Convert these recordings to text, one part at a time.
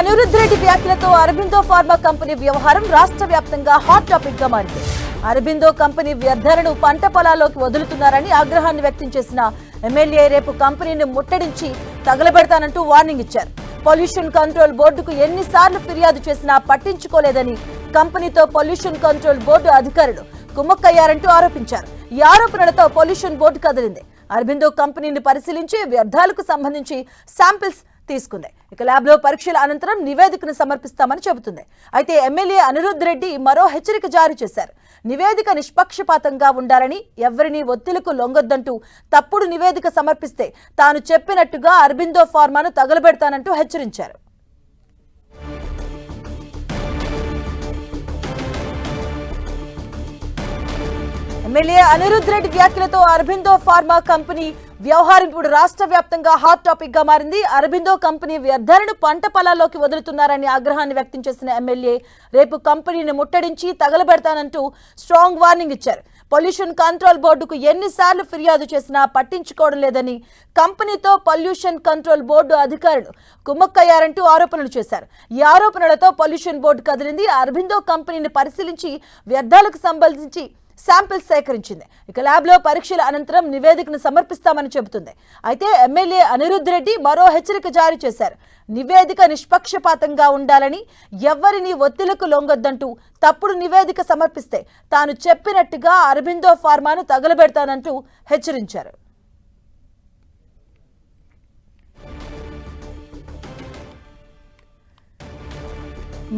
అనిరుద్ధ్ రెడ్డి వ్యాఖ్యలతో Aurobindo pharma company వ్యవహారం రాష్ట్ర వ్యాప్తంగా హాట్ టాపిక్గా మారింది. అరబిందో కంపెనీ వ్యర్థాలను పంట పొలాల్లోకి వదులుతున్నారని ఆగ్రహాన్ని వ్యక్తం చేసిన ఎమ్మెల్యే రేపు కంపెనీని ముట్టడించి తగలబెడతానంటూ వార్నింగ్ ఇచ్చారు. పొల్యూషన్ కంట్రోల్ బోర్డుకు ఎన్నిసార్లు ఫిర్యాదు చేసినా పట్టించుకోలేదని కంపెనీతో పొల్యూషన్ కంట్రోల్ బోర్డు అధికారులు కుమ్మక్కయ్యారంటూ ఆరోపించారు. ఈ ఆరోపణలతో పొల్యూషన్ బోర్డు కదిలింది. అరబిందో కంపెనీని పరిశీలించి వ్యర్థాలకు సంబంధించి శాంపిల్స్ తీసుకుంది. ఇక ల్యాబ్లో పరీక్షల అనంతరం నివేదికను సమర్పిస్తామని చెబుతుంది. అయితే ఎమ్మెల్యే అనిరుద్ధ్ రెడ్డి మరో హెచ్చరిక జారీ చేశారు. నివేదిక నిష్పక్షపాతంగా ఉండాలని ఎవరిని ఒత్తిళ్ళకు లొంగొద్దంటూ తప్పుడు నివేదిక సమర్పిస్తే తాను చెప్పినట్టుగా అరబిందో ఫార్మాను తగలబెడతానంటూ హెచ్చరించారు. ఎమ్మెల్యే అనిరుద్ధ్ రెడ్డి వ్యాఖ్యలతో అరబిందో ఫార్మా కంపెనీ వ్యవహారం ఇప్పుడు రాష్ట్ర వ్యాప్తంగా హాట్ టాపిక్గా మారింది. అరబిందో కంపెనీ వ్యర్థాలను పంట పొలాల్లోకి వదులుతున్నారని ఆగ్రహాన్ని వ్యక్తం చేసిన ఎమ్మెల్యే రేపు కంపెనీని ముట్టడించి తగలబెడతానంటూ స్ట్రాంగ్ వార్నింగ్ ఇచ్చారు. పొల్యూషన్ కంట్రోల్ బోర్డుకు ఎన్నిసార్లు ఫిర్యాదు చేసినా పట్టించుకోవడం లేదని కంపెనీతో పొల్యూషన్ కంట్రోల్ బోర్డు అధికారులు కుమ్మక్కయ్యారంటూ ఆరోపణలు చేశారు. ఈ ఆరోపణలతో పొల్యూషన్ బోర్డు కదిలింది. అరబిందో కంపెనీని పరిశీలించి వ్యర్థాలకు సంబంధించి శాంపిల్స్ సేకరించింది. ఇక ల్యాబ్లో పరీక్షల అనంతరం నివేదికను సమర్పిస్తామని చెబుతుంది. అయితే ఎమ్మెల్యే అనిరుద్ధ్ రెడ్డి మరో హెచ్చరిక జారీ చేశారు. నివేదిక నిష్పక్షపాతంగా ఉండాలని ఎవరిని ఒత్తిళ్ళకు లొంగొద్దంటూ తప్పుడు నివేదిక సమర్పిస్తే తాను చెప్పినట్టుగా అరబిందో ఫార్మాను తగలబెడతానంటూ హెచ్చరించారు.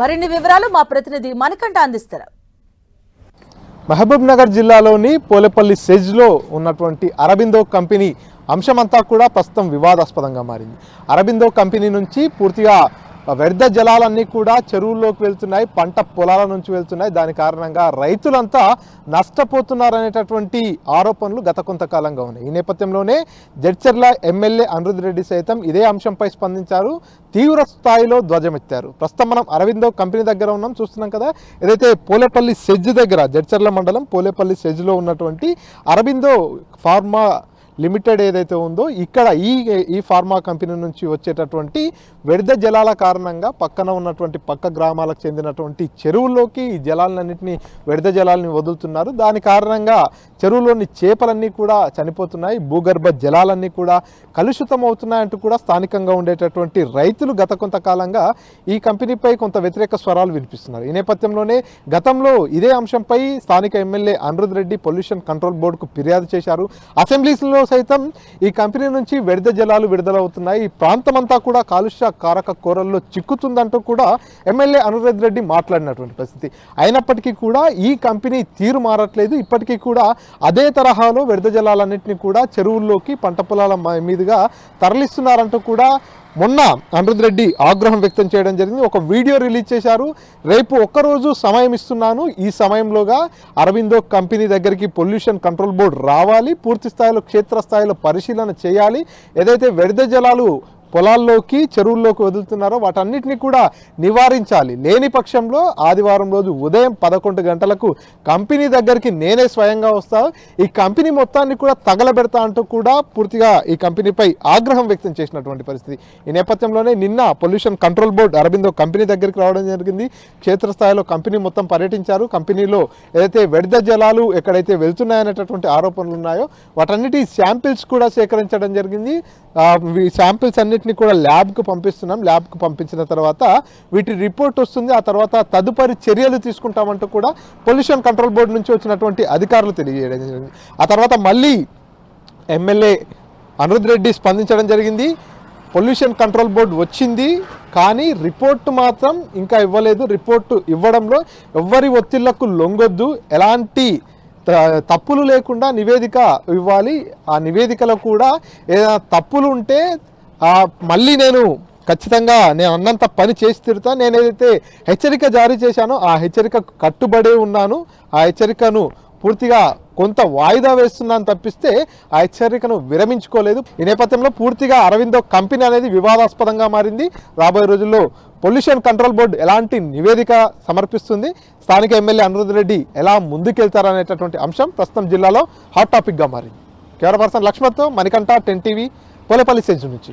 మరిన్ని వివరాలు మా ప్రతినిధి మణికంఠ అందిస్తారు. మహబూబ్ నగర్ జిల్లాలోని పోలేపల్లి సెజ్లో ఉన్నటువంటి అరబిందో కంపెనీ అంశమంతా కూడా ప్రస్తుతం వివాదాస్పదంగా మారింది. అరబిందో కంపెనీ నుంచి పూర్తిగా వ్యర్థ జలాలన్నీ కూడా చెరువుల్లోకి వెళ్తున్నాయి పంట పొలాల నుంచి వెళ్తున్నాయి. దాని కారణంగా రైతులంతా నష్టపోతున్నారనేటటువంటి ఆరోపణలు గత కొంతకాలంగా ఉన్నాయి. ఈ నేపథ్యంలోనే జడ్చర్ల ఎమ్మెల్యే అనిరుద్ రెడ్డి సైతం ఇదే అంశంపై స్పందించారు. తీవ్ర స్థాయిలో ధ్వజమెత్తారు. ప్రస్తుతం మనం అరవిందో కంపెనీ దగ్గర ఉన్నాం చూస్తున్నాం కదా. ఏదైతే పోలేపల్లి సెజ్ దగ్గర జడ్చర్ల మండలం పోలేపల్లి సెజ్లో ఉన్నటువంటి అరవిందో ఫార్మా లిమిటెడ్ ఏదైతే ఉందో ఇక్కడ ఈ ఈ ఫార్మా కంపెనీ నుంచి వచ్చేటటువంటి వ్యర్థ జలాల కారణంగా పక్కన ఉన్నటువంటి పక్క గ్రామాలకు చెందినటువంటి చెరువుల్లోకి ఈ జలాలన్నింటినీ వ్యర్థ జలాలని వదులుతున్నారు. దాని కారణంగా చెరువులోని చేపలన్నీ కూడా చనిపోతున్నాయి. భూగర్భ జలాలన్నీ కూడా కలుషితం అవుతున్నాయంటూ కూడా స్థానికంగా ఉండేటటువంటి రైతులు గత కొంతకాలంగా ఈ కంపెనీపై కొంత వ్యతిరేక స్వరాలు వినిపిస్తున్నారు. ఈ నేపథ్యంలోనే గతంలో ఇదే అంశంపై స్థానిక MLA Anirudh Reddy pollution control బోర్డుకు ఫిర్యాదు చేశారు. అసెంబ్లీస్లో సైతం ఈ కంపెనీ నుంచి వ్యర్థ జలాలు విడుదలవుతున్నాయి. ఈ ప్రాంతమంతా కూడా కాలుష్య కారక కూరల్లో చిక్కుతుందంటూ కూడా ఎమ్మెల్యే అనిరుద్ రెడ్డి మాట్లాడినటువంటి పరిస్థితి. అయినప్పటికీ కూడా ఈ కంపెనీ తీరు మారట్లేదు. ఇప్పటికీ కూడా అదే తరహాలో వ్యర్థ జలాలన్నింటినీ కూడా చెరువుల్లోకి పంట పొలాల మీదుగా తరలిస్తున్నారంటూ కూడా మొన్న అనిరుద్ రెడ్డి ఆగ్రహం వ్యక్తం చేయడం జరిగింది. ఒక వీడియో రిలీజ్ చేశారు. రేపు ఒక్కరోజు సమయం ఇస్తున్నాను. ఈ సమయంలోగా అరవిందో కంపెనీ దగ్గరికి పొల్యూషన్ కంట్రోల్ బోర్డు రావాలి. పూర్తి స్థాయిలో క్షేత్రస్థాయిలో పరిశీలన చేయాలి. ఏదైతే వ్యర్థ జలాలు పొలాల్లోకి చెరువుల్లోకి వదులుతున్నారో వాటన్నిటిని కూడా నివారించాలి. లేని పక్షంలో ఆదివారం రోజు ఉదయం పదకొండు గంటలకు కంపెనీ దగ్గరికి నేనే స్వయంగా వస్తాను ఈ కంపెనీ మొత్తాన్ని కూడా తగలబెడతా అంటూ కూడా పూర్తిగా ఈ కంపెనీపై ఆగ్రహం వ్యక్తం చేసినటువంటి పరిస్థితి. ఈ నేపథ్యంలోనే నిన్న pollution control board Aurobindo company దగ్గరికి రావడం జరిగింది. క్షేత్రస్థాయిలో కంపెనీ మొత్తం పర్యటించారు. కంపెనీలో ఏదైతే వ్యర్థ జలాలు ఎక్కడైతే వెళ్తున్నాయనేటటువంటి ఆరోపణలు ఉన్నాయో వాటన్నిటి శాంపిల్స్ కూడా సేకరించడం జరిగింది. శాంపిల్స్ అన్నిటి వీటిని కూడా ల్యాబ్కు పంపిస్తున్నాం. ల్యాబ్కు పంపించిన తర్వాత వీటి రిపోర్ట్ వస్తుంది. ఆ తర్వాత తదుపరి చర్యలు తీసుకుంటామంటూ కూడా పొల్యూషన్ కంట్రోల్ బోర్డు నుంచి వచ్చినటువంటి అధికారులు తెలియజేయడం జరిగింది. ఆ తర్వాత మళ్ళీ ఎమ్మెల్యే అనురుద్ రెడ్డి స్పందించడం జరిగింది. పొల్యూషన్ కంట్రోల్ బోర్డు వచ్చింది కానీ రిపోర్ట్ మాత్రం ఇంకా ఇవ్వలేదు. రిపోర్టు ఇవ్వడంలో ఎవ్వరి ఒత్తిళ్ళకు లొంగొద్దు. ఎలాంటి త- తప్పులు లేకుండా నివేదిక ఇవ్వాలి. ఆ నివేదికలో కూడా ఏదైనా తప్పులు ఉంటే మళ్ళీ నేను ఖచ్చితంగా నేను అన్నంత పని చేసి తిరుతా. నేను ఏదైతే హెచ్చరిక జారీ చేశానో ఆ హెచ్చరిక కట్టుబడే ఉన్నాను. ఆ హెచ్చరికను పూర్తిగా కొంత వాయిదా వేస్తున్నాను తప్పిస్తే ఆ హెచ్చరికను విరమించుకోలేదు. ఈ నేపథ్యంలో పూర్తిగా అరవిందో కంపెనీ అనేది వివాదాస్పదంగా మారింది. రాబోయే రోజుల్లో పొల్యూషన్ కంట్రోల్ బోర్డు ఎలాంటి నివేదిక సమర్పిస్తుంది? స్థానిక ఎమ్మెల్యే అనిరుద్ రెడ్డి ఎలా ముందుకెళ్తారనేటటువంటి అంశం ప్రస్తుతం జిల్లాలో హాట్ టాపిక్గా మారింది. కెమెరా పర్సన్ లక్ష్మణ్తో మణికంఠ టెన్ టీవీ పోలేపల్లి సెంచు నుంచి.